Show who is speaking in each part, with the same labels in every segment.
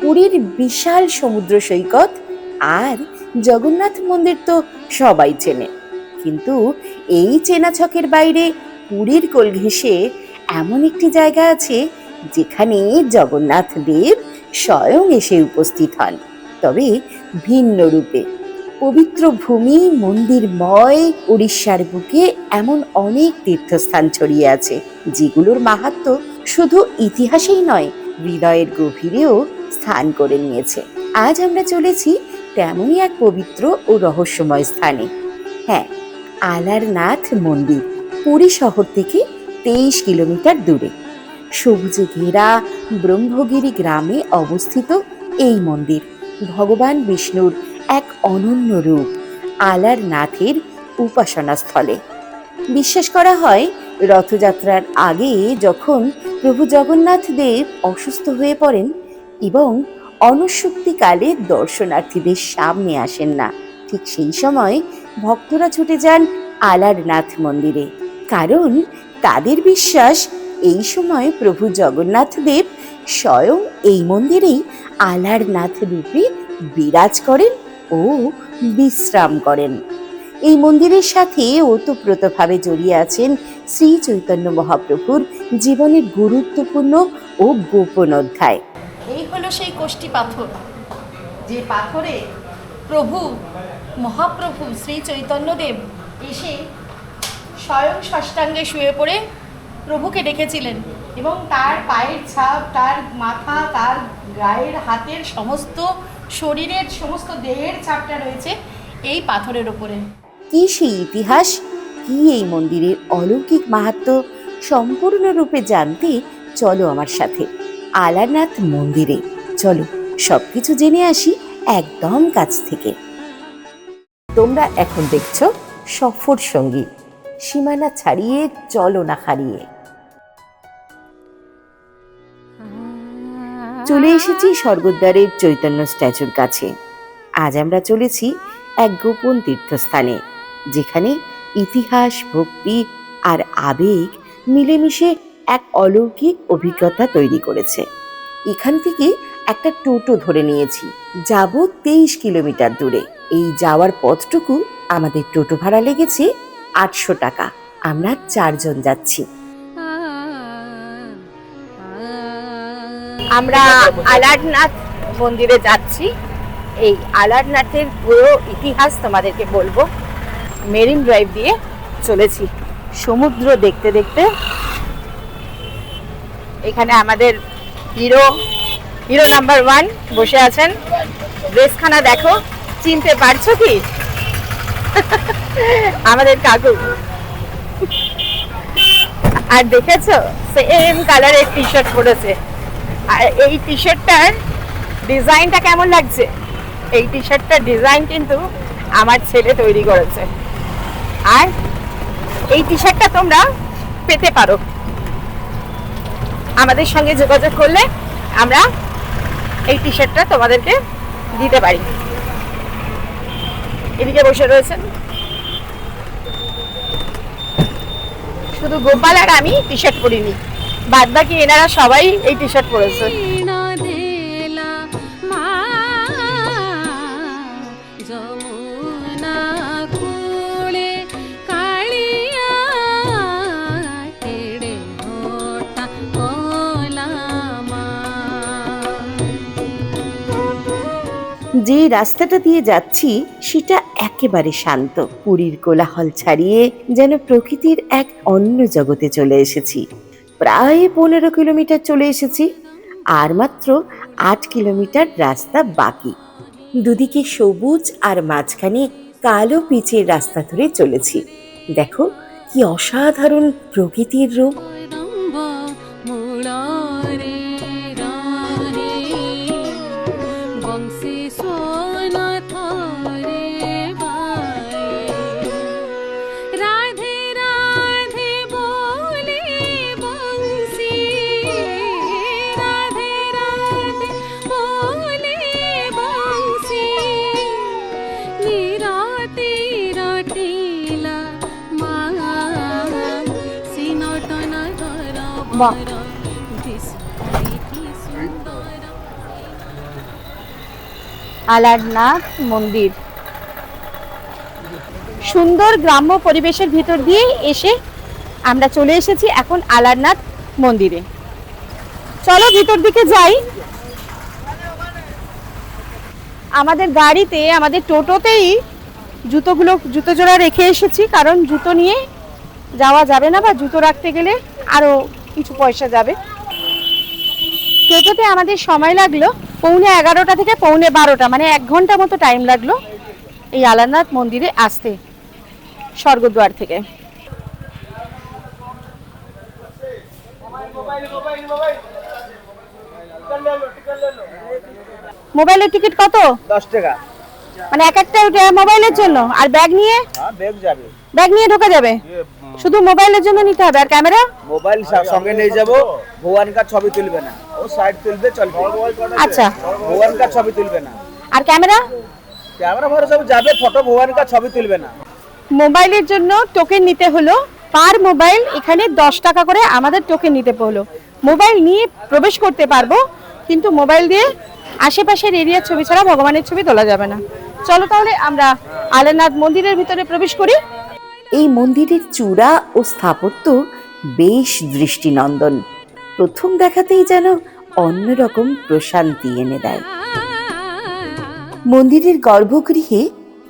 Speaker 1: পুরীর বিশাল সমুদ্র সৈকত আর জগন্নাথ মন্দির তো সবাই চেনে কিন্তু এই চেনা ছকের বাইরে পুরীর কোল ঘেঁষে এমন একটি জায়গা আছে যেখানে জগন্নাথ দেব স্বয়ং এসে উপস্থিত হন তবে ভিন্ন রূপে পবিত্র ভূমি মন্দিরময় উড়িষ্যার বুকে এমন অনেক তীর্থস্থান ছড়িয়ে আছে যেগুলোর মাহাত্ম শুধু ইতিহাসেই নয় হৃদয়ের গভীরেও স্থান করে নিয়েছে আজ আমরা চলেছি তেমনই এক পবিত্র ও রহস্যময় স্থানে হ্যাঁ আলারনাথ মন্দির পুরী শহর থেকে তেইশ কিলোমিটার দূরে সবুজে ঘেরা ব্রহ্মগিরি গ্রামে অবস্থিত এই মন্দির ভগবান বিষ্ণুর এক অনন্য রূপ আলারনাথের উপাসনা স্থলে বিশ্বাস করা হয় রথযাত্রার আগে যখন প্রভু জগন্নাথ দেব অসুস্থ হয়ে পড়েন এবং অনশক্তিকালে দর্শনার্থীদের সামনে আসেন না ঠিক সেই সময় ভক্তরা ছুটে যান আলারনাথ মন্দিরে কারণ তাদের বিশ্বাস এই সময় প্রভু জগন্নাথ দেব স্বয়ং এই মন্দিরেই আলারনাথ রূপে বিরাজ করেন ও বিশ্রাম করেন এই মন্দিরের সাথে ওতপ্রোতভাবে জড়িয়ে আছেন শ্রী চৈতন্য মহাপ্রভুর জীবনের গুরুত্বপূর্ণ ও গোপন অধ্যায়
Speaker 2: এই হলো সেই কোষ্টি পাথর যে পাথরে প্রভু মহাপ্রভু শ্রী চৈতন্যদেব এসে স্বয়ং ষষ্ঠাঙ্গে শুয়ে পড়ে প্রভুকে ডেকেছিলেন এবং তার পায়ের ছাপ তার মাথা তার গায়ের হাতের সমস্ত শরীরের সমস্ত দেহের ছাপটা রয়েছে এই পাথরের ওপরে
Speaker 1: কি সেই ইতিহাস কি এই মন্দিরের অলৌকিক মাহাত্ম সম্পূর্ণরূপে জানতে চলো আমার সাথে আলানাথ মন্দিরে চলো সব কিছু জেনে আসি একদম কাছ থেকে তোমরা এখন দেখছ সফর সঙ্গী সীমানা ছাড়িয়ে চলো না হারিয়ে চলে এসেছি স্বর্গদ্বারের চৈতন্য স্ট্যাচুর কাছে আজ আমরা চলেছি এক গোপন তীর্থস্থানে যেখানে ইতিহাস ভক্তি আর আবেগ মিলেমিশে এক অলৌকিক অভিজ্ঞতা তৈরি করেছে এখান থেকে একটা টোটো ধরে নিয়েছি যাব তেইশ কিলোমিটার দূরে এই যাওয়ার পথটুকু আমাদের টোটো ভাড়া লেগেছে আটশো টাকা আমরা চারজন যাচ্ছি
Speaker 2: আমরা আলারনাথ মন্দিরে যাচ্ছি এই আলারনাথের পুরো ইতিহাস তোমাদেরকে বলবো মেরিন ড্রাইভ দিয়ে চলেছি সমুদ্র দেখতে দেখতে এখানে আমাদের হিরো হিরো নাম্বার ওয়ান বসে আছেন ড্রেসখানা দেখো চিনতে পারছো কি আমাদের কাকু আর দেখেছো সেম কালারের টি শার্ট পরেছে আর এই টি শার্টটার ডিজাইনটা কেমন লাগছে এই টি শার্টটার ডিজাইন কিন্তু আমার ছেলে তৈরি করেছে আর এই টি শার্টটা তোমরা পেতে পারো আমাদের সঙ্গে যোগাযোগ করলে আমরা এই টি শার্টটা তোমাদেরকে দিতে পারি এদিকে বসে রয়েছেন শুধু গোপাল আর আমি টি শার্ট পরিনি বাদ বাকি এনারা সবাই এই টি শার্ট পরেছে
Speaker 1: যে রাস্তাটা দিয়ে যাচ্ছি সেটা একেবারে শান্ত পুরীর কোলাহল ছাড়িয়ে যেন প্রকৃতির এক অন্য জগতে চলে এসেছি প্রায় পনেরো কিলোমিটার চলে এসেছি আর মাত্র আট কিলোমিটার রাস্তা বাকি দুদিকে সবুজ আর মাঝখানে কালো পিচের রাস্তা ধরে চলেছি দেখো কি অসাধারণ প্রকৃতির রূপ
Speaker 2: বাবা আলারনাথ মন্দির সুন্দর গ্রাম্য পরিবেশের ভিতর দিয়ে এসে আমরা চলে এসেছি এখন আলারনাথ মন্দিরে চলো ভিতর দিকে যাই আমাদের গাড়িতে আমাদের টোটোতেই জুতোগুলো জুতো জোড়া রেখে এসেছি কারণ জুতো নিয়ে যাওয়া যাবে না বা জুতো রাখতে গেলে আরও কিছু পয়সা যাবে টোটোতে আমাদের সময় লাগলো পৌনে এগারোটা থেকে পৌনে বারোটা মানে এক ঘন্টা মতো টাইম লাগলো এই আলানাথ মন্দিরে আসতে স্বর্গদ্বার থেকে মোবাইলের টিকিট কত দশ টাকা মানে এক একটা মোবাইলের জন্য আর ব্যাগ নিয়ে
Speaker 3: হ্যাঁ, ব্যাগ যাবে
Speaker 2: ব্যাগ নিয়ে ঢোকা যাবে ইয়ে, শুধু মোবাইলের জন্য নিতে হবে আর ক্যামেরা
Speaker 3: মোবাইল সঙ্গে নিয়ে যাব ভগবানকার ছবি তুলবে না ও সাইড তুলবে চলবে আচ্ছা ভগবানকার ছবি তুলবে না আর ক্যামেরা ক্যামেরা ভরে সব যাবে ফটো ভগবানকার ছবি তুলবে না
Speaker 2: মোবাইলের জন্য টোকেন নিতে হলো পার মোবাইল এখানে 10 টাকা করে আমাদের টোকেন নিতে হলো মোবাইল নিয়ে প্রবেশ করতে পারবো কিন্তু মোবাইল দিয়ে আশেপাশের এরিয়ার ছবি ছাড়া ভগবানের ছবি তোলা যাবে না চলো তাহলে আমরা আলেনাথ মন্দিরের ভিতরে প্রবেশ করি
Speaker 1: এই মন্দিরের চূড়া ও স্থাপত্য বেশ দৃষ্টিনন্দন প্রথম দেখাতেই যেন অন্যরকম প্রশান্তি এনে দেয় মন্দিরের গর্ভগৃহে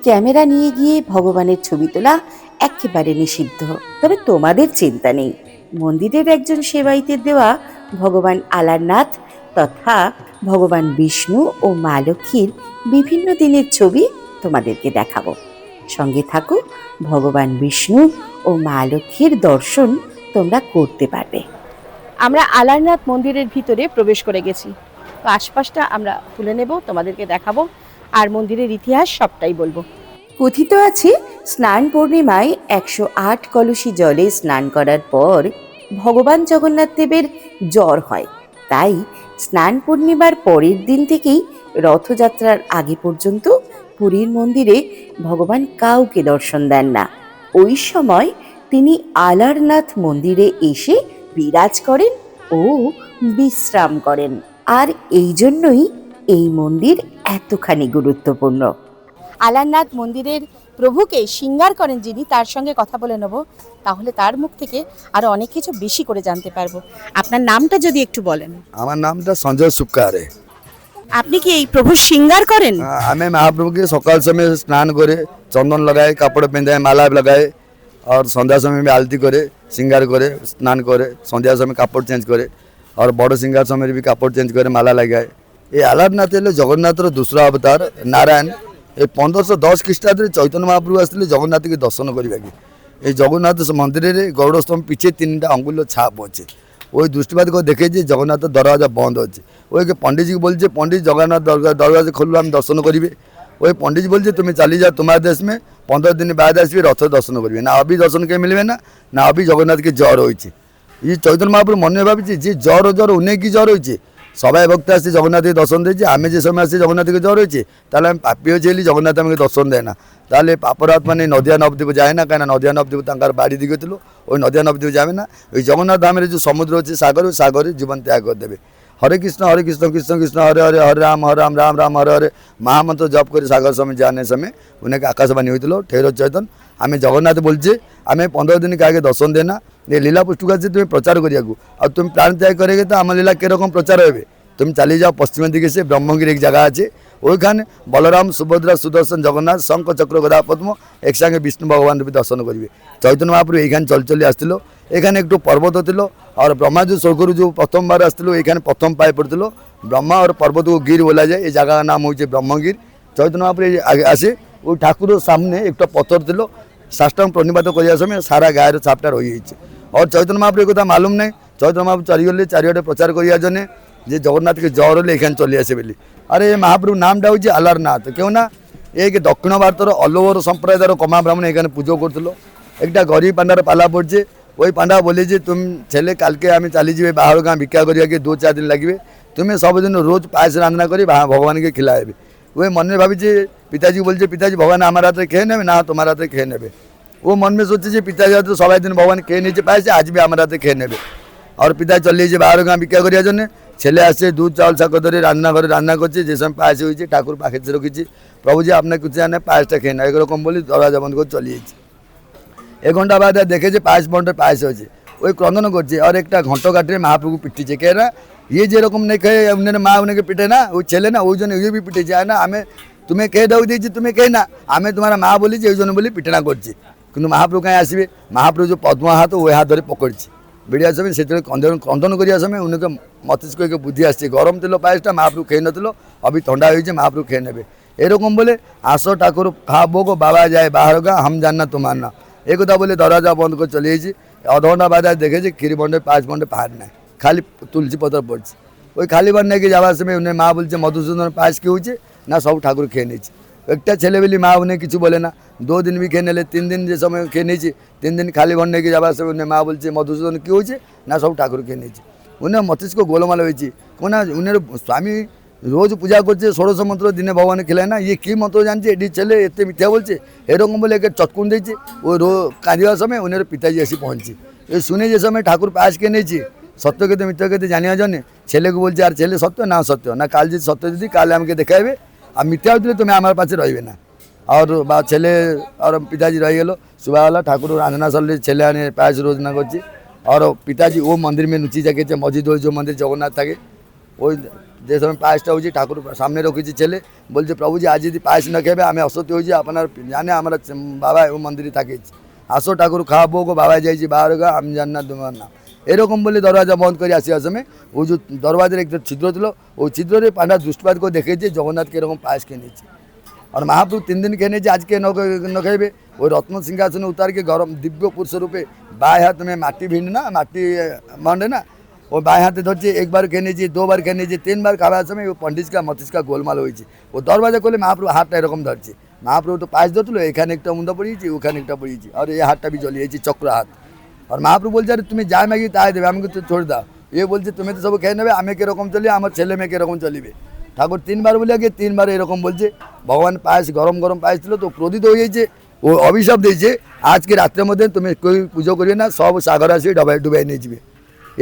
Speaker 1: ক্যামেরা নিয়ে গিয়ে ভগবানের ছবি তোলা একেবারে নিষিদ্ধ তবে তোমাদের চিন্তা নেই মন্দিরের একজন সেবাইতে দেওয়া ভগবান আলারনাথ তথা ভগবান বিষ্ণু ও মা লক্ষ্মীর বিভিন্ন দিনের ছবি তোমাদেরকে দেখাবো সঙ্গে থাকো ভগবান বিষ্ণু ও মা লক্ষ্মীর দর্শন তোমরা করতে পারবে
Speaker 2: আমরা আলারনাথ মন্দিরের ভিতরে প্রবেশ করে গেছি তো আশপাশটা আমরা তুলে নেব তোমাদেরকে দেখাবো আর মন্দিরের ইতিহাস সবটাই বলবো কথিত আছে
Speaker 1: স্নান পূর্ণিমায় একশো আট কলসি জলে স্নান করার পর ভগবান জগন্নাথ দেবের জ্বর হয় তাই স্নান পূর্ণিমার পরের দিন থেকেই রথযাত্রার আগে পর্যন্ত পুরীর মন্দিরে ভগবান কাউকে দর্শন দেন না ওই সময় তিনি আলারনাথ মন্দিরে এসে বিরাজ করেন ও বিশ্রাম করেন আর এই জন্যই এই মন্দির এতখানি গুরুত্বপূর্ণ
Speaker 2: আলারনাথ মন্দিরের প্রভুকে সিঙ্গার করেন যিনি তার সঙ্গে কথা বলে নেব তাহলে তার মুখ থেকে আরও অনেক কিছু বেশি করে জানতে পারবো আপনার নামটা যদি একটু বলেন
Speaker 4: আমার নামটা সঞ্জয় সুপকারে আপনি কি এই প্রভু শৃঙ্গার করেন আমি মহাপ্রভুকে সকাল সময় স্নান করে চন্দন লাগাই কাপড় পেঁধে মালা লাগাই আর সন্ধ্যা সময় আমি আলতি করে শৃঙ্গার করে স্নান করে সন্ধ্যা সময় কাপড় চেঞ্জ করে আর বড় শৃঙ্গার সময় বি কাপড় চেঞ্জ করে মালা লাগায় এই আলাপনাথ এলে জগন্নাথর দুসরা অবতার নারায়ণ এই পনেরোশো দশ খ্রিস্টাব্দে চৈতন্য মহাপ্রভু আসলে জগন্নাথকে দর্শন করা এই জগন্নাথ মন্দিরের গৌড়স্তম্ভ পিছিয়ে তিনটা অঙ্গুল ছাপ আছে ওই দৃষ্টিপাতকে দেখেছি জগন্নাথের দরওয়াজা বন্ধ হচ্ছে ওইকে পণ্ডিতজি বলছে পণ্ডিত জগন্নাথ দরগা দরওয়াজা খুললো আমি দর্শন করিবে ওই পণ্ডিত বলছে তুমি চালিয়ে যাও তোমার দেশমে পনেরো দিন বাদ আসবে রথ দর্শন করবে না অভি দর্শনকে মিলবে না না অবি জগন্নাথকে জ্বর হয়েছে এই চৈতন্য মহাপুর মনে ভাবছি যে জ্বর জ্বর উনি কি জ্বর হয়েছে সবাই ভক্ত আসছে জগন্নাথকে দর্শন দিয়েছে আমি যে সময় আসছি জগন্নাথকে জ্বর হয়েছে তাহলে আমি পাপিও ছেলে জগন্নাথ আমাকে দর্শন দেয় না তাহলে অপরাধ মানে নদিয়া নবদ্বীপ যায় না কেন নদিয়া নবদ্বীপ তাঁর বাড়ি দিকে ছিল ওই নদিয়া নবদ্বীপ যাবে না ওই জগন্নাথ ধামের যে সমুদ্র হচ্ছে সাগর ওই সাগরে জীবন ত্যাগ করে দেবে হরে কৃষ্ণ হরে কৃষ্ণ কৃষ্ণ কৃষ্ণ হরে হরে হরে রাম হরে রাম রাম রাম হরে হরে মহামন্ত্র জপ করে সাগর স্বামী জানে সময় উনাকে আকাশবাণী হয়েছিল ঠের চৈতন আমি জগন্নাথ বলছি আমি পনেরো দিন আগে দর্শন দে না যে লীলা পুষ্টুক আছে তুমি প্রচার করিয়া আর তুমি প্রাণ ত্যাগ করে তো আমার লীলা কীরকম প্রচার হবে তুমি চালিয়ে যাও পশ্চিমের দিকে সে ব্রহ্মগিরি এক জায়গা আছে ওইখানে বলরাম সুভদ্রা সুদর্শন জগন্নাথ শঙ্খ চক্র গদা পদ্ম একসঙ্গে বিষ্ণু ভগবান রূপে দর্শন করবে চৈতন্য মহাপ্রভু এইখানে চলচলি আসছিল এখানে একটু পর্বত ছিল আর ব্রহ্মা যে স্বর্গরু যে প্রথমবার আসছিল এখানে প্রথম পায়ে পড়ছিল ব্রহ্মা আর পর্বতকে গির বলা যায় এই জায়গার নাম হয়েছে ব্রহ্মগির চৈতন্য মহাপ্রভু আসে ওই ঠাকুরের সামনে একটা পথর ছিল সাষ্টাঙ্গ প্রণিপাত করার সময় সারা গায়ের ছাপটা রয়ে যাইছে আর চৈতন্য মহাপ্রভু কথা মালুম নাই চৈতন্য মহাপ্রভু চলিগলে চারিআডে প্রচার করার জন্য जे जगन्नाथ के जर हेल्ले एखे चली आसे बोली अरे ये महाप्रभु नाम टा हूँ अलारनाथ क्यों एक दक्षिण भारत अलोवर संप्रदायर कमा ब्राह्मण एक पूजा करूल एक गरीब पांडार पाला पड़जे वही पांडा बोली तुम छेले काल के आम चली जाए बाहर गाँ बिका करवा दो चार दिन लगे तुम्हें सब दिन रोज पायस रांधना कर भगवान के खिलाए वही मन में भाई पिताजी बोलिए पिताजी भगवान आम हाथ में खे ने ना तुम हाथ में खे ने वो मन में सोचे पिताजी हाथ सबाई दिन भगवान खे नहीं पाए आज भी आम हाथ खे ने और पिताजी चलिए बाहर गाँव बिका करें ছেলে আসছে দুধ চাল শাক ধরে রান্নাঘরে রান্না করছে যে সময় পায়েস হয়েছে ঠাকুর পাখেছে রেখেছি প্রভুজি আপনার কিছু জানে পায়েসটা খেয়ে না এরকম বলি দরজা বন্ধ করে চলিয়েছি এক ঘন্টা বাদে দেখেছে পায়েস বন্ধের পায়েস হয়েছে ওই ক্রন্দন করছে আর একটা ঘন্ট কাটিয়ে মহাপ্রভু পিটিছে কে না ইয়ে যেরকম নেই খেয়ে অন্যের মা অনেকে পিটে না ওই ছেলে না ওই জন্য ওই ইয়ে বি পিটেছে আর না আমি তুমি কে দাও দিয়েছি তুমি কে না আমি তোমার মা বলেছি ওই জন্য বলি পিটনা করছি কিন্তু মহাপ্রভু কাঁই আসবে মহাপ্রভু যে পদ্মা হাত ওই হাত ধরে পকড়ছি ଭିଡ଼ିଆ ସମୟ ସେତେବେଳେ କନ୍ଦନ କନ୍ଦନ କରିବା ସମୟ ଉନକ মস্তিষ্ক ଏକ বুদ্ধি আসছে গরম তেল পায়েসটা মহাপ্রভু খেয়ে নতিল অবি ঠান্ডা হয়েছে মহাপ্রভু খেয়ে নেবে এরকম বলে আসো ঠাকুর খাবো গো বাবা যায় বাহার গা হাম জান না তোমার না এ কথা বলে দরজা বন্ধ করে চলে গেছি অধঘণ্টা বাজার দেখেছি ক্ষীরবন্ডে পাঁচ বন্ডে পাহাড় নাই খালি তুলসী পত্র পড়ছে ওই খালি বান্ডে যাওয়ার সময় উনি মা বলছে মধুসূদন পায়েস কি হয়েছে না সব ঠাকুর খেয়ে নিয়েছে একটা ছেলেবেলি মা উনি কিছু বলে না দু দিন বি খেয়ে নিলে তিন দিন যে সময় খেয়ে নিয়েছি তিন দিন খালি ভর নিয়ে যাবার সময় মা বলছে মধুসূদন কী হয়েছে না সব ঠাকুর খেয়ে নিয়েছে উনার মস্তিষ্ক গোলমাল হয়েছে কোনা উনার স্বামী রোজ পূজা করছে ষোড়শ মন্ত্র দিনে ভগবান খেলে না ইয়ে কী মন্ত্র জানছে এটি ছেলে এতে মিথ্যা বলছে এরকম বলে একে চটকুন দিয়েছে ও রো কাঁদিবার সময় উনার পিতাজি এসে পৌঁছে এ শুনে যে সময় ঠাকুর পাশ খেয়ে নিয়েছে সত্য কেতে মিথ্যা কেতে জানিয়া জন্য ছেলেকে বলছে আর ছেলে সত্য না সত্য না কাল যদি সত্য যদি কাল আমাকে দেখাবে আর মিটাও দিলে তুমি আমার পাশে রইবে না আর বা ছেলে আর পিতাজি রয়ে গেল সুবাহলা ঠাকুর রান্ধনা সরলে ছেলে আনে প্রায়শ রোজনা করছি আর পিতাজি ও মন্দির মে নুচি যাকে মসজিদ ওই যে মন্দির জগন্নাথ থাকে ওই যে সময় পায়েসটা হয়েছে ঠাকুর সামনে রেখেছি ছেলে বলছে প্রভুজি আজ যদি পায়েস না খেবে আমি অসতি হয়েছি আপনার জানে আমরা বাবা ও মন্দিরে থাকেছি আসো ঠাকুর খাওয়াবো গো বাবা যাইছি বাবার গা আমি জান না তোমার নাম এরকম বলে দরওয়াজা বন্ধ করে আসি আসামে ওই যে দরওয়াজার একটা ছিদ্র ছিল ওই ছিদ্রে পান্ডা করে দেখেছে জগন্নাথকে এরকম পায়েস খেয়ে নিয়েছে আর महाप्रभु তিন দিন খেয়ে নিয়েছে আজকে ন খাইবে ওই রত্ন সিংহাসনে উতারকে গরম দিব্য পুরুষ রূপে বাঁ হাত তুমি মাটি ভিন্ন না মাটি মন্ডে না ও বাঁ হাতে ধরছে একবার খেয়ে নিয়েছে দুবার খেয়ে নিয়েছে তিনবার बार कहने ও পন্ডিসকা মতিষ্কা গোলমাল হয়েছে ও দরওয়াজা করলে मतिष्का হাতটা এরকম ধরছে दरवाजा তো পায়েস ধরছিল এখানে একটা महाप्रभु तो ওখানে একটা পড়িয়েছি আর এই হাতটা বি জ্বলিয়েছি চক্র হাত আর মহাপ্রভু বলছে আরে তুমি যা মাগি তাই দেবে আমাকে তো ছোড় দাও ইয়ে বলছে তুমি তো সব খেয়ে নেবে আমি কীরকম চলি আমার ছেলে মেয়ে কীরকম চলিবে ঠাকুর তিনবার বলে আগে তিনবার এরকম বলছে ভগবান পায়েস গরম গরম পায়েস ছিল তো প্রদীত হয়ে গেছে ও অভিশাপ দিয়েছে আজকে রাত্রের মধ্যে তুমি কেউ পুজো করবে না সব সাগর আসে ডবাই ডুবাই নিয়ে যাবে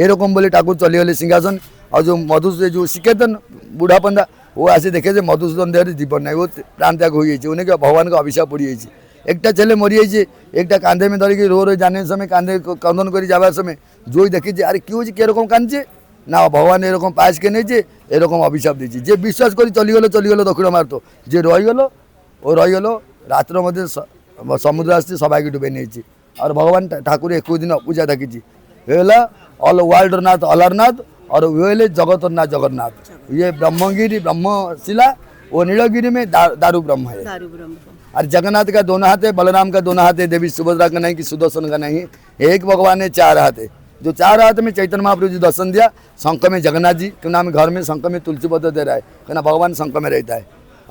Speaker 4: এরকম বলে ঠাকুর চলে গেলে সিংহাসন আর যে মধুস যে শিকেতন বুড়াপন্দা ও আসে দেখেছে মধুসূদন দেহের জীবন নাই ও প্রাণ ত্যাগ হয়ে গেছে উনিকে ভগবানকে অভিশাপ পড়িয়েছে একটা ছেলে মরিয়েছে একটা কাঁধে মেয়ে ধরে রো রো জানের সময় কাঁধে কন্দন করে যাবার সময় জই দেখেছে আরে কি হয়েছে কীরকম কাঁদছে না ভগবান এরকম পায়েসকে নিয়েছে এরকম অভিশাপ দিয়েছে যে বিশ্বাস করে চলি গেলো চলি গেলো দক্ষিণ মারত যে রয়ে গেলো ও রয়ে গেলো রাত্রের মধ্যে সমুদ্র আসছে সবাইকে ডুবে নিয়েছে আর ভগবান ঠাকুর একুশ দিন পূজা দেখিছি হলো অল ওয়ার্ল্ডর নাথ অলারনাথ আর হলে জগতর নাথ জগন্নাথ ইয়ে ব্রহ্মগিরি ব্রহ্মশিলা वो नीलगिरी में दा, दारू ब्रह्म है दारू ब्रह्म और जगन्नाथ का दोनों हाथ है बलराम का दोनों हाथ है देवी सुभद्रा का नहीं कि सुदर्शन का नहीं एक भगवान है चार हाथ है जो चार हाथ में चैतन्य महाप्रभु जी दर्शन दिया शंकर में जगन्नाथ जी के नाम घर में शंकर में तुलसी पद दे रहा है ना भगवान शंकर में रहता है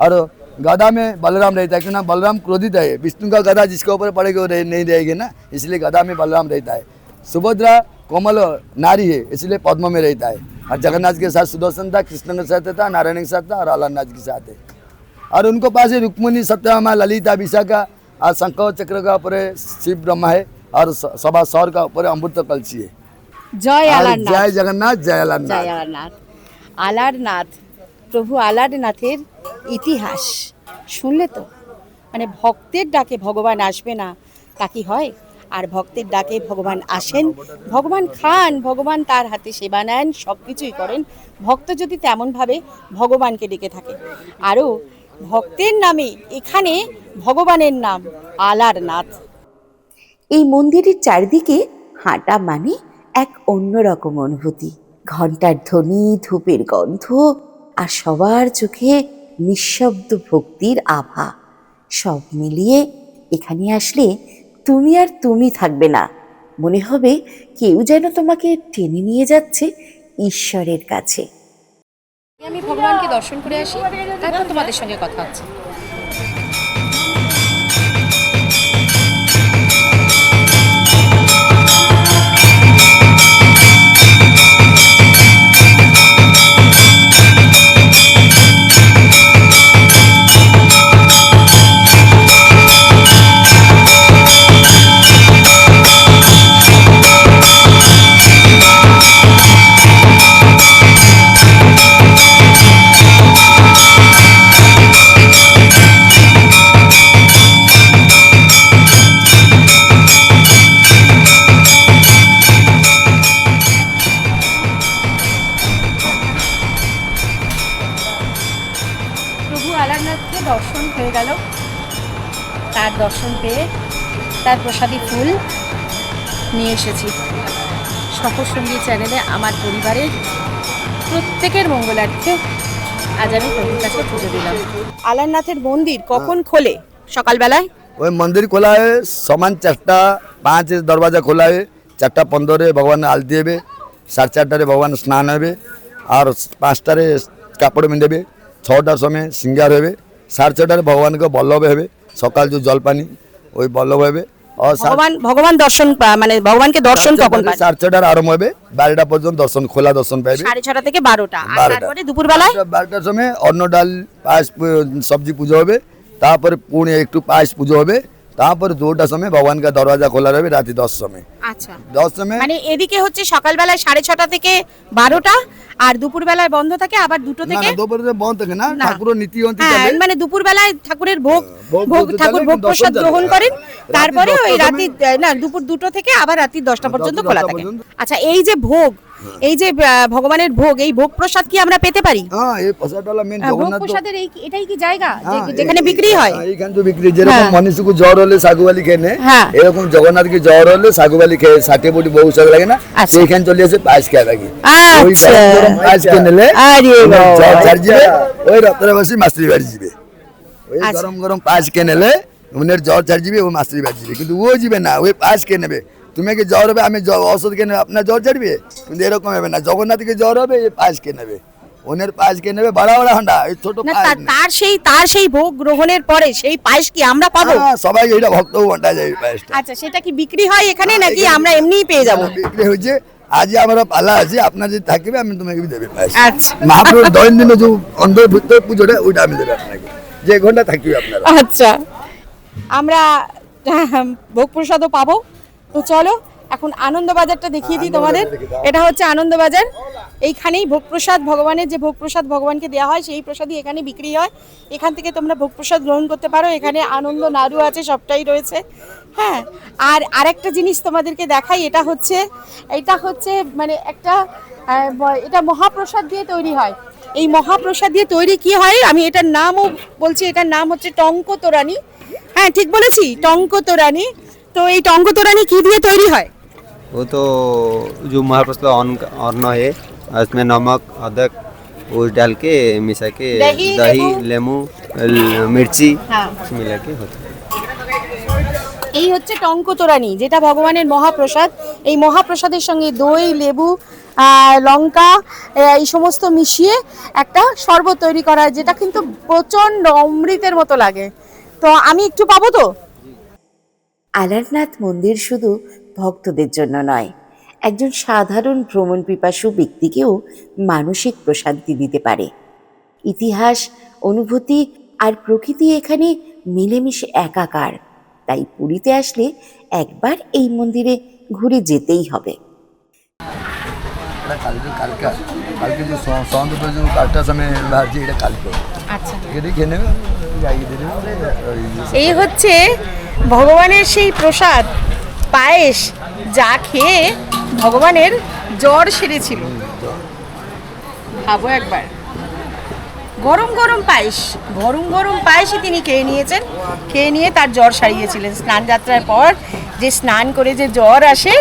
Speaker 4: और गधा में बलराम रहता है क्यों ना बलराम क्रोधित है विष्णु का गधा जिसके ऊपर पड़ेगा वो नहीं रहेगी ना इसलिए गधा में बलराम रहता है सुभद्रा कोमल नारी है इसलिए पद्म में रहता है और जगन्नाथ के साथ सुदर्शन था कृष्ण के साथ था नारायण के साथ था और अलानाथ के साथ है और उनको पास रुक्मणी सत्यमा ललिता विशाखा और शंकर चक्र का ऊपर शिव ब्रह्मा है और सभा सौर का ऊपर अमृत कलसी है
Speaker 2: जय जय
Speaker 4: जगन्नाथ जय জয় আলারনাথ জয়
Speaker 2: আলারনাথ আলারনাথ প্রভু আলারনাথের ইতিহাস শুনলে তো মানে ভক্তের ডাকে ভগবান আসবে না তা কি হয় আর ভক্তের ডাকে ভগবান আসেন ভগবান খান ভগবান তার হাতে সেবা নেন সব কিছুই করেন ভক্ত যদি তেমনভাবে ভগবানকে ডেকে থাকে আরও ভক্তের নামে এখানে ভগবানের নাম আলার নাথ
Speaker 1: এই মন্দিরের চারিদিকে হাঁটা মানে এক অন্যরকম অনুভূতি ঘন্টার ধ্বনি ধূপের গন্ধ আর সবার চোখে নিঃশব্দ ভক্তির আভা সব মিলিয়ে এখানে আসলে তুমি আর তুমি থাকবে না মনে হবে কেউ যেন তোমাকে টেনে নিয়ে যাচ্ছে ঈশ্বরের কাছে
Speaker 2: আমি ভগবানকে দর্শন করে আসি তারপর তোমাদের সঙ্গে কথা হচ্ছে হয়ে গেল তার দর্শন পেয়ে তার প্রসাদী ফুল নিয়ে এসেছি সফর সঙ্গী চ্যানেলে আমার পরিবারের প্রত্যেকের মঙ্গলার্থে আজ আমি প্রভুর কাছে পুজো দিলাম আলারনাথের মন্দির কখন হ্যাঁ। খোলে
Speaker 4: সকালবেলায় ওই মন্দির খোলা হয় সমান চারটা পাঁচ দরওয়াজা খোলা হয় চারটা পনেরোরে ভগবান আলতি দিয়েবে সাড়ে চারটারে ভগবান স্নান হবে আর পাঁচটারে কাপড় মিন্দেবে ছটার সময় সিঙ্গার হবে সাড়ে ছটার ভগবানকে বল্লভ হবে সকাল যে জলপানি ওই বল্লভ হবে ভগবান
Speaker 2: ভগবান দর্শন মানে ভগবানকে দর্শন কখন সাড়ে
Speaker 4: ছটার আরম্ভ হবে বারোটা পর্যন্ত দর্শন খোলা দর্শন পাবে সাড়ে
Speaker 2: ছটা থেকে বারোটা তারপরে
Speaker 4: দুপুর বেলায় বারোটার সময় অন্ন ডাল পায়েস সবজি পুজো হবে তারপরে পুনে একটু পায়েস পুজো হবে তারপরে দুটার সময় ভগবানকে দরওয়াজা খোলা রবে রাতে দশ সময় আচ্ছা দশ সময়
Speaker 2: মানে এদিকে হচ্ছে সকালবেলায় সাড়ে ছটা থেকে বারোটা আর দুপুরবেলায় বন্ধ থাকে আবার দুটো থেকে দুপুরে বন্ধ থাকে না ঠাকুরের নীতি হ্যাঁ মানে দুপুরবেলায় ঠাকুরের ভোগ হ্যাঁ, ভোগ ঠাকুর ভোগ প্রসাদ গ্রহণ করেন তারপরে ওই রাতি মানে না দুপুর দুটো থেকে আবার রাতি দশটা পর্যন্ত খোলা থাকে আচ্ছা এই যে ভোগ এই যে ভগবানের ভোগ এই ভোগ প্রসাদ কি আমরা পেতে পারি হ্যাঁ এই মেন প্রসাদের এই এটাই কি জায়গা হ্যাঁ, যেখানে বিক্রি হ্যাঁ, হয়
Speaker 4: এইখান তো বিক্রি যেরকম হ্যাঁ। মানুষকে জ্বর হলে সাগুবালি খেয়ে নেয় এরকম জ্বর হলে সাগুবালি খেয়ে বহু সাগ লাগে না আচ্ছা। চলে এসে পায়েস খেয়ে আচ্ছা। ওই পায়েস খেয়ে নিলে জ্বর ওই বাড়ি ওই আচ্ছা। গরম গরম পায়েস খেয়ে নিলে জ্বর ছাড় ও মাস্ত্রি বাড়ি কিন্তু ও যাবে না ওই পায়েস খেয়ে নেবে তুমি কি জ্বর হবে আমি ওষুধ কিনে আপনার জ্বর ছাড়বে কিন্তু এরকম হবে না জগন্নাথকে জ্বর হবে এই পাশ কে নেবে ওনের পায়েস কে নেবে বড় বড় হান্ডা এই ছোট
Speaker 2: তার সেই তার সেই ভোগ গ্রহণের পরে সেই পায়েস কি আমরা পাবো হ্যাঁ, সবাই এটা ভক্ত
Speaker 4: বাটা যায় পায়েসটা
Speaker 2: আচ্ছা সেটা কি বিক্রি হয় এখানে হ্যাঁ, নাকি আমরা এমনিই পেয়ে যাব বিক্রি হচ্ছে
Speaker 4: আজ আমরা পালা আছে আপনার যদি থাকবে আমি তোমাকে দেবে পায়েস আচ্ছা মহাপ্রভু দৈনন্দিন যে অন্তর পুজোটা ওইটা আমি দেব আপনাকে যে ঘন্টা থাকবে আপনার
Speaker 2: আচ্ছা আমরা ভোগ প্রসাদও পাবো তো চলো এখন আনন্দবাজারটা দেখিয়ে দিই তোমাদের এটা হচ্ছে আনন্দবাজার এইখানেই ভোগ প্রসাদ ভগবানের যে ভোগ প্রসাদ ভগবানকে দেওয়া হয় সেই প্রসাদই এখানে বিক্রি হয় এখান থেকে তোমরা ভোগ প্রসাদ গ্রহণ করতে পারো এখানে আনন্দ নাড়ু আছে সবটাই রয়েছে হ্যাঁ আর আরেকটা জিনিস তোমাদেরকে দেখাই এটা হচ্ছে এটা হচ্ছে মানে একটা এটা মহাপ্রসাদ দিয়ে তৈরি হয় এই মহাপ্রসাদ দিয়ে তৈরি কি হয় আমি এটার নামও বলছি এটার নাম হচ্ছে টঙ্ক তোরানি হ্যাঁ ঠিক বলেছি টঙ্ক তোরানি তো এই টঙ্গ তোরানি কি দিয়ে তৈরি হয়
Speaker 3: ও তো যে महाप्रसाद अन्न अन्न है उसमें नमक अदरक वो डाल के मिसा के दही, दही
Speaker 2: এই হচ্ছে টঙ্ক তোরানি যেটা ভগবানের মহাপ্রসাদ এই মহাপ্রসাদের সঙ্গে দই লেবু লঙ্কা এই সমস্ত মিশিয়ে একটা শরবত তৈরি করা হয় যেটা কিন্তু প্রচণ্ড অমৃতের মতো লাগে তো আমি একটু পাবো তো
Speaker 1: আলারনাথ মন্দির শুধু ভক্তদের জন্য নয় একজন সাধারণ ভ্রমণ পিপাসু ব্যক্তিকেও মানসিক প্রশান্তি দিতে পারে ইতিহাস অনুভূতি আর প্রকৃতি এখানে মিলেমিশে একাকার তাই পুরীতে আসলে একবার এই মন্দিরে ঘুরে যেতেই হবে
Speaker 4: আচ্ছা এই
Speaker 2: হচ্ছে ভগবানের সেই প্রসাদ পায়েস যা খেয়ে ভগবানের জ্বর সেরেছিল ভাবো একবার গরম গরম পায়েস গরম গরম পায়েসই তিনি খেয়ে নিয়েছেন খেয়ে নিয়ে তার জ্বর সারিয়েছিলেন স্নান যাত্রার পর যে স্নান করে যে জ্বর আসে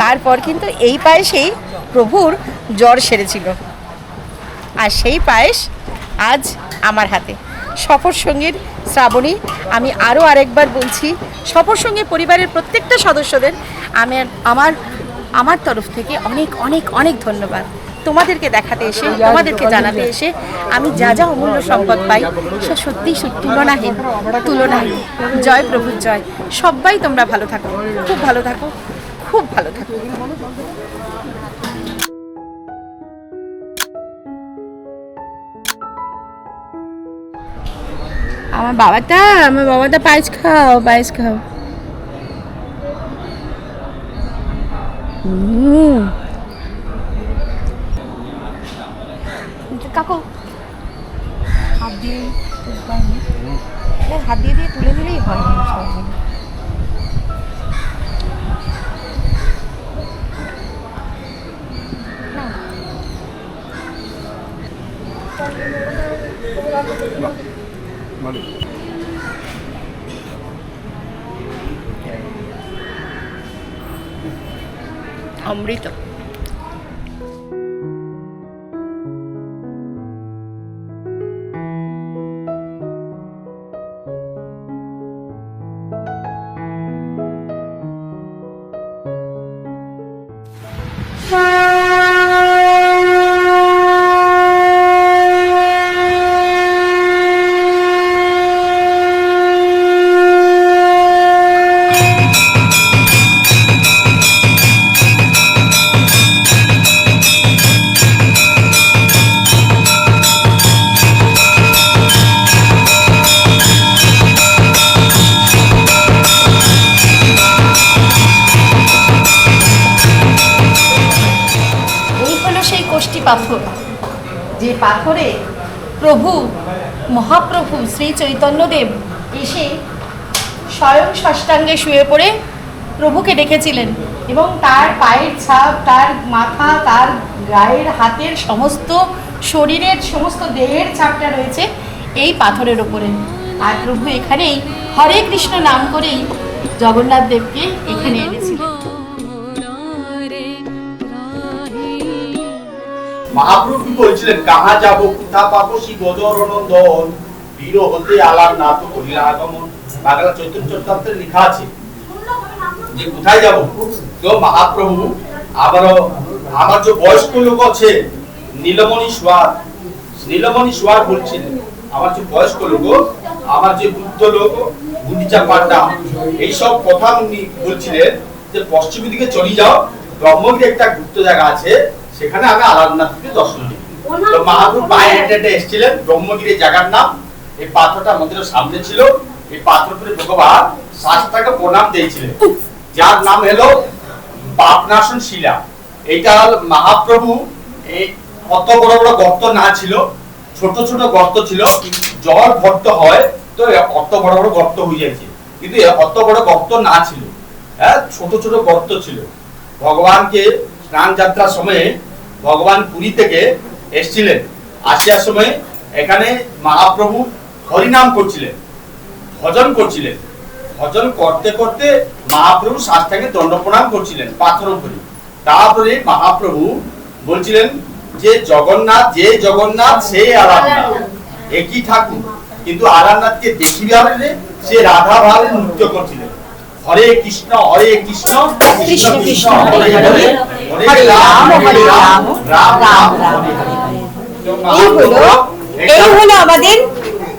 Speaker 2: তারপর কিন্তু এই পায়েসেই প্রভুর জ্বর সেরেছিল আর সেই পায়েস আজ আমার হাতে সফর সঙ্গীর শ্রাবণী আমি আরও আরেকবার বলছি সফর সঙ্গী পরিবারের প্রত্যেকটা সদস্যদের আমি আমার আমার তরফ থেকে অনেক অনেক অনেক ধন্যবাদ তোমাদেরকে দেখাতে এসে তোমাদেরকে জানাতে এসে আমি যা যা অমূল্য সম্পদ পাই সে সত্যি তুলনাহীন তুলনাহীন জয় প্রভু জয় সবাই তোমরা ভালো থাকো খুব ভালো থাকো খুব ভালো থাকো আমার বাবাটা আমার বাবাটা পায়েস খাও পায়েস খাও কাকু হাত দিয়ে হাত দিয়ে দিয়ে তুলে দিলেই হয় Hombrito. শ্রী চৈতন্যদেব এসে স্বয়ং ষষ্ঠাঙ্গে শুয়ে পড়ে প্রভুকে দেখেছিলেন এবং তার পায়ের ছাপ তার মাথা তার গায়ের হাতের সমস্ত শরীরের সমস্ত দেহের ছাপটা রয়েছে এই পাথরের ওপরে আর প্রভু এখানেই হরে কৃষ্ণ নাম করেই জগন্নাথ দেবকে এখানে এনেছিল
Speaker 3: মহাপ্রভু বলছিলেন কাহা যাবো কোথা পাবো শিব জরণ দল আমার যে বয়স্ক লোক আমার যে লোক গুন্ডিচা পান্ডা এইসব কথা উনি বলছিলেন যে পশ্চিম দিকে চলে যাও ব্রহ্মগিরি একটা গুপ্ত জায়গা আছে সেখানে আমি আলাদনাথকে দর্শন তো পায়ে হেঁটে হেঁটে এসেছিলেন ব্রহ্মগিরি জায়গার নাম এই পাথরটা মন্দিরের সামনে ছিল এই পাথর করে ভগবান শাস্তাকে প্রণাম দিয়েছিলেন যার নাম হলো পাপনাশন শিলা এটা মহাপ্রভু এই কত বড় বড় গর্ত না ছিল ছোট ছোট গর্ত ছিল জল ভর্ত হয় তো অত বড় বড় গর্ত হয়ে যাচ্ছে কিন্তু অত বড় গর্ত না ছিল হ্যাঁ ছোট ছোট গর্ত ছিল ভগবানকে স্নান যাত্রার সময়ে ভগবান পুরী থেকে এসছিলেন আসিয়ার সময় এখানে মহাপ্রভু হরিনাম করছিলেন ভজন করছিলেন ভজন করতে করতে মহাপ্রভু শাস্তাকে দণ্ড প্রণাম করছিলেন পাথর উপরে তারপরে মহাপ্রভু বলছিলেন যে জগন্নাথ যে জগন্নাথ সে আরামনাথ একই ঠাকুর কিন্তু আরামনাথকে দেখি ভাবলে সে রাধা ভাব নৃত্য করছিলেন হরে কৃষ্ণ হরে কৃষ্ণ কৃষ্ণ কৃষ্ণ হরে হরে হরে রাম হরে রাম রাম রাম হরে হরে এই হলো এই হলো
Speaker 2: আমাদের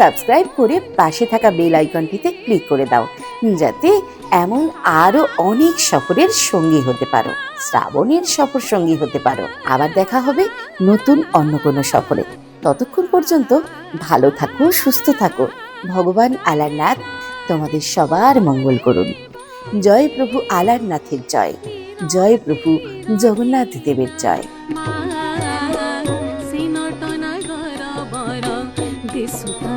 Speaker 1: সাবস্ক্রাইব করে পাশে থাকা বেল আইকনটিতে ক্লিক করে দাও যাতে এমন আরও অনেক সফরের সঙ্গী হতে পারো শ্রাবণের সফর সঙ্গী হতে পারো আবার দেখা হবে নতুন অন্য কোনো সফরে ততক্ষণ পর্যন্ত ভালো থাকো সুস্থ থাকো ভগবান আলারনাথ তোমাদের সবার মঙ্গল করুন জয় প্রভু আলারনাথের জয় জয় প্রভু জগন্নাথ দেবের জয়
Speaker 2: this